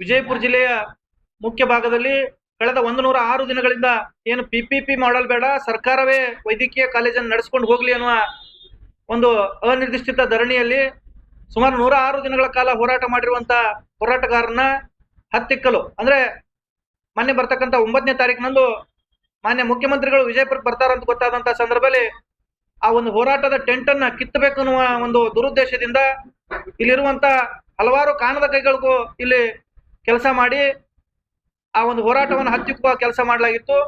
ವಿಜಯಪುರ ಜಿಲ್ಲೆಯ ಮುಖ್ಯ ಭಾಗದಲ್ಲಿ ಕಳೆದ ಒಂದು ನೂರ ಆರು ದಿನಗಳಿಂದ ಏನು ಪಿ ಪಿ ಪಿ ಮಾಡಲ್ ಬೇಡ ಸರ್ಕಾರವೇ ವೈದ್ಯಕೀಯ ಕಾಲೇಜನ್ನು ನಡೆಸ್ಕೊಂಡು ಹೋಗ್ಲಿ ಅನ್ನುವ ಒಂದು ಅನಿರ್ದಿಷ್ಟ ಧರಣಿಯಲ್ಲಿ ಸುಮಾರು ನೂರ ಆರು ದಿನಗಳ ಕಾಲ ಹೋರಾಟ ಮಾಡಿರುವಂತ ಹೋರಾಟಗಾರನ ಹತ್ತಿಕ್ಕಲು. ಅಂದ್ರೆ ಮೊನ್ನೆ ಬರ್ತಕ್ಕಂಥ ಒಂಬತ್ತನೇ ತಾರೀಕಿನಂದು ಮಾನ್ಯ ಮುಖ್ಯಮಂತ್ರಿಗಳು ವಿಜಯಪುರಕ್ಕೆ ಬರ್ತಾರಂತ ಗೊತ್ತಾದಂತ ಸಂದರ್ಭದಲ್ಲಿ ಆ ಒಂದು ಹೋರಾಟದ ಟೆಂಟ್ ಅನ್ನ ಕಿತ್ತಬೇಕು ಅನ್ನುವ ಒಂದು ದುರುದ್ದೇಶದಿಂದ ಇಲ್ಲಿರುವಂತ ಹಲವಾರು ಕಾನದ ಕೈಗಳಿಗೂ ಇಲ್ಲಿ ಕೆಲಸ ಮಾಡಿ ಆ ಒಂದು ಹೋರಾಟವನ್ನು ಹತ್ತಿಕ್ಕುವ ಕೆಲಸ ಮಾಡಲಾಗಿತ್ತು.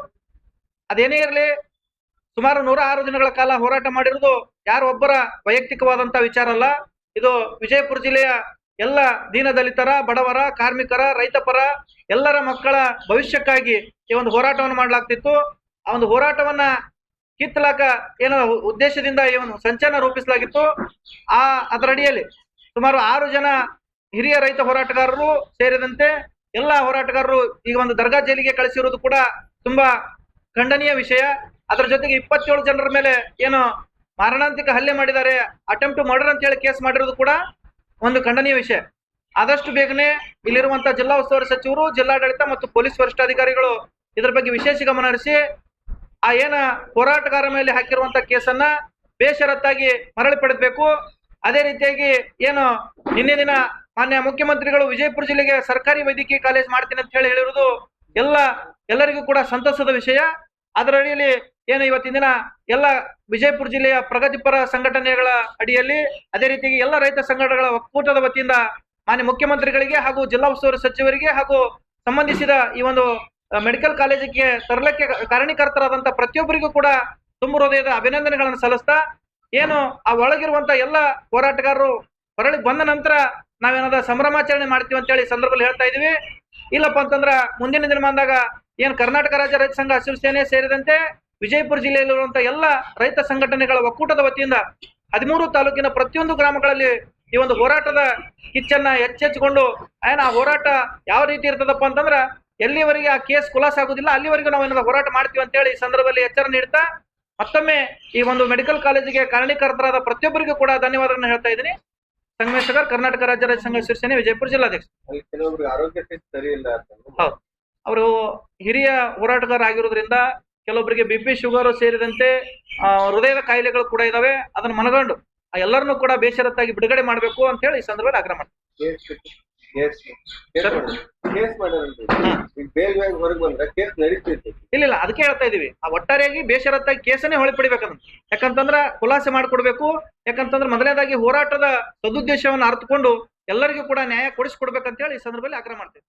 ಅದೇನೇ ಇರಲಿ, ಸುಮಾರು ನೂರ ಆರು ದಿನಗಳ ಕಾಲ ಹೋರಾಟ ಮಾಡಿರುವುದು ಒಬ್ಬರ ವೈಯಕ್ತಿಕವಾದಂತ ವಿಚಾರ ಅಲ್ಲ. ಇದು ವಿಜಯಪುರ ಜಿಲ್ಲೆಯ ಎಲ್ಲ ದೀನ ದಲಿತರ ಬಡವರ, ಕಾರ್ಮಿಕರ, ರೈತಪರ, ಎಲ್ಲರ ಮಕ್ಕಳ ಭವಿಷ್ಯಕ್ಕಾಗಿ ಈ ಒಂದು ಹೋರಾಟವನ್ನು ಮಾಡಲಾಗ್ತಿತ್ತು. ಆ ಒಂದು ಹೋರಾಟವನ್ನ ಕಿತ್ತಲಾಕ ಏನೋ ಉದ್ದೇಶದಿಂದ ಈ ಒಂದು ಸಂಚಲನ ರೂಪಿಸಲಾಗಿತ್ತು. ಆ ಅದರಡಿಯಲ್ಲಿ ಸುಮಾರು ಆರು ಜನ ಹಿರಿಯ ರೈತ ಹೋರಾಟಗಾರರು ಸೇರಿದಂತೆ ಎಲ್ಲಾ ಹೋರಾಟಗಾರರು ಈಗ ಒಂದು ದರ್ಗಾ ಜೈಲಿಗೆ ಕಳಿಸಿರುವುದು ಕೂಡ ತುಂಬಾ ಖಂಡನೀಯ ವಿಷಯ. ಅದರ ಜೊತೆಗೆ ಇಪ್ಪತ್ತೇಳು ಜನರ ಮೇಲೆ ಏನು ಮಾರಣಾಂತಿಕ ಹಲ್ಲೆ ಮಾಡಿದ್ದಾರೆ ಅಟೆಂಪ್ಟ್ ಮರ್ಡರ್ ಅಂತ ಹೇಳಿ ಕೇಸ್ ಮಾಡಿರೋದು ಕೂಡ ಒಂದು ಖಂಡನೀಯ ವಿಷಯ. ಆದಷ್ಟು ಬೇಗನೆ ಇಲ್ಲಿರುವಂತಹ ಜಿಲ್ಲಾ ಉಸ್ತುವಾರಿ ಸಚಿವರು, ಜಿಲ್ಲಾಡಳಿತ ಮತ್ತು ಪೊಲೀಸ್ ವರಿಷ್ಠಾಧಿಕಾರಿಗಳು ಇದರ ಬಗ್ಗೆ ವಿಶೇಷ ಗಮನ ಹರಿಸಿ, ಆ ಏನ ಹೋರಾಟಗಾರ ಮೇಲೆ ಹಾಕಿರುವಂತ ಕೇಸನ್ನ ಬೇಷರತ್ತಾಗಿ ಮರಳಿ ಪಡೆದಬೇಕು. ಅದೇ ರೀತಿಯಾಗಿ ಏನು ನಿನ್ನೆ ದಿನ ಮಾನ್ಯ ಮುಖ್ಯಮಂತ್ರಿಗಳು ವಿಜಯಪುರ ಜಿಲ್ಲೆಗೆ ಸರ್ಕಾರಿ ವೈದ್ಯಕೀಯ ಕಾಲೇಜ್ ಮಾಡ್ತೀನಿ ಅಂತ ಹೇಳಿ ಹೇಳಿರುವುದು ಎಲ್ಲ ಎಲ್ಲರಿಗೂ ಕೂಡ ಸಂತಸದ ವಿಷಯ. ಅದರ ಅಡಿಯಲ್ಲಿ ಏನು ಇವತ್ತಿನ ದಿನ ಎಲ್ಲ ವಿಜಯಪುರ ಜಿಲ್ಲೆಯ ಪ್ರಗತಿಪರ ಸಂಘಟನೆಗಳ ಅಡಿಯಲ್ಲಿ ಅದೇ ರೀತಿಯಾಗಿ ಎಲ್ಲ ರೈತ ಸಂಘಟನೆಗಳ ಒಕ್ಕೂಟದ ವತಿಯಿಂದ ಮಾನ್ಯ ಮುಖ್ಯಮಂತ್ರಿಗಳಿಗೆ ಹಾಗೂ ಜಿಲ್ಲಾ ಉಸ್ತುವಾರಿ ಸಚಿವರಿಗೆ ಹಾಗೂ ಸಂಬಂಧಿಸಿದ ಈ ಒಂದು ಮೆಡಿಕಲ್ ಕಾಲೇಜಿಗೆ ತರಲಿಕ್ಕೆ ಕಾರಣೀಕರ್ತರಾದಂತಹ ಪ್ರತಿಯೊಬ್ಬರಿಗೂ ಕೂಡ ತುಂಬ ಹೃದಯದ ಅಭಿನಂದನೆಗಳನ್ನು ಸಲ್ಲಿಸ್ತಾ ಏನು ಆ ಒಳಗಿರುವಂತ ಎಲ್ಲ ಹೋರಾಟಗಾರರು ಹೊರಳಿ ಬಂದ ನಂತರ ನಾವೇನಾದ ಸಂಭ್ರಮಾಚರಣೆ ಮಾಡ್ತೀವಿ ಅಂತ ಹೇಳಿ ಸಂದರ್ಭದಲ್ಲಿ ಹೇಳ್ತಾ ಇದೀವಿ ಇಲ್ಲಪ್ಪ ಅಂತಂದ್ರ ಮುಂದಿನ ದಿನಮಾನದಾಗ ಏನ್ ಕರ್ನಾಟಕ ರಾಜ್ಯ ರೈತ ಸಂಘ ಹಸಿರು ಸೇನೆ ಸೇರಿದಂತೆ ವಿಜಯಪುರ ಜಿಲ್ಲೆಯಲ್ಲಿರುವಂತ ಎಲ್ಲ ರೈತ ಸಂಘಟನೆಗಳ ಒಕ್ಕೂಟದ ವತಿಯಿಂದ ಹದಿಮೂರು ತಾಲೂಕಿನ ಪ್ರತಿಯೊಂದು ಗ್ರಾಮಗಳಲ್ಲಿ ಈ ಒಂದು ಹೋರಾಟದ ಕಿಚ್ಚನ್ನ ಹೆಚ್ಚೆಚ್ಚಿಕೊಂಡು ಏನ್ ಆ ಹೋರಾಟ ಯಾವ ರೀತಿ ಇರ್ತದಪ್ಪ ಅಂತಂದ್ರ ಎಲ್ಲಿವರೆಗೆ ಆ ಕೇಸ್ ಕುಲಾಸ ಆಗುದಿಲ್ಲ ಅಲ್ಲಿವರೆಗೂ ನಾವು ಏನಾದ್ರು ಹೋರಾಟ ಮಾಡ್ತೀವಿ ಅಂತ ಹೇಳಿ ಸಂದರ್ಭದಲ್ಲಿ ಎಚ್ಚರ ನೀಡ್ತಾ ಮತ್ತೊಮ್ಮೆ ಈ ಒಂದು ಮೆಡಿಕಲ್ ಕಾಲೇಜಿಗೆ ಕಾರಣೀಕರ್ತರಾದ ಪ್ರತಿಯೊಬ್ಬರಿಗೂ ಕೂಡ ಧನ್ಯವಾದಗಳನ್ನು ಹೇಳ್ತಾ ಇದ್ದೀನಿ. ಸಂಗಮೇಶ್ವರ್ ಕರ್ನಾಟಕ ರಾಜ್ಯ ರಾಜ್ಯ ಸಂಘ ಶಿವಸೇನೆ ವಿಜಯಪುರ ಜಿಲ್ಲಾಧ್ಯಕ್ಷ. ಹೌದು. ಅವರು ಹಿರಿಯ ಹೋರಾಟಗಾರ ಆಗಿರೋದ್ರಿಂದ ಕೆಲವೊಬ್ಬರಿಗೆ ಬಿ ಪಿ ಶುಗರ್ ಸೇರಿದಂತೆ ಹೃದಯದ ಕಾಯಿಲೆಗಳು ಕೂಡ ಇದಾವೆ. ಅದನ್ನ ಮನಗಂಡು ಆ ಎಲ್ಲರನ್ನೂ ಕೂಡ ಬೇಷರತ್ತಾಗಿ ಬಿಡುಗಡೆ ಮಾಡಬೇಕು ಅಂತ ಹೇಳಿ ಈ ಸಂದರ್ಭದಲ್ಲಿ ಆಗ್ರಹ ಮಾಡ್ತೀನಿ. ಕೇಸ್ ಈಗ ಬೇಗ ಹೊರಗೆ ಬಂದ್ರೆ ಕೇಸ್ ನಡೀತೈತಿ ಇಲ್ಲ ಇಲ್ಲ ಅದಕ್ಕೆ ಹೇಳ್ತಾ ಇದೀವಿ. ಆ ಒಟ್ಟಾರೆಯಾಗಿ ಬೇಷರತ್ತಾಗಿ ಕೇಸನ್ನೇ ಹೊಳಿಪಡಿಬೇಕಂತ. ಯಾಕಂತಂದ್ರ ಖುಲಾಸೆ ಮಾಡ್ಕೊಡ್ಬೇಕು ಯಾಕಂತಂದ್ರ ಮೊದಲನೇದಾಗಿ ಹೋರಾಟದ ಸದುದ್ದೇಶವನ್ನು ಅರ್ಥಕೊಂಡು ಎಲ್ಲರಿಗೂ ಕೂಡ ನ್ಯಾಯ ಕೊಡಿಸ್ಕೊಡ್ಬೇಕಂತ ಹೇಳಿ ಈ ಸಂದರ್ಭದಲ್ಲಿ ಆಗ್ರಹ ಮಾಡ್ತೀವಿ.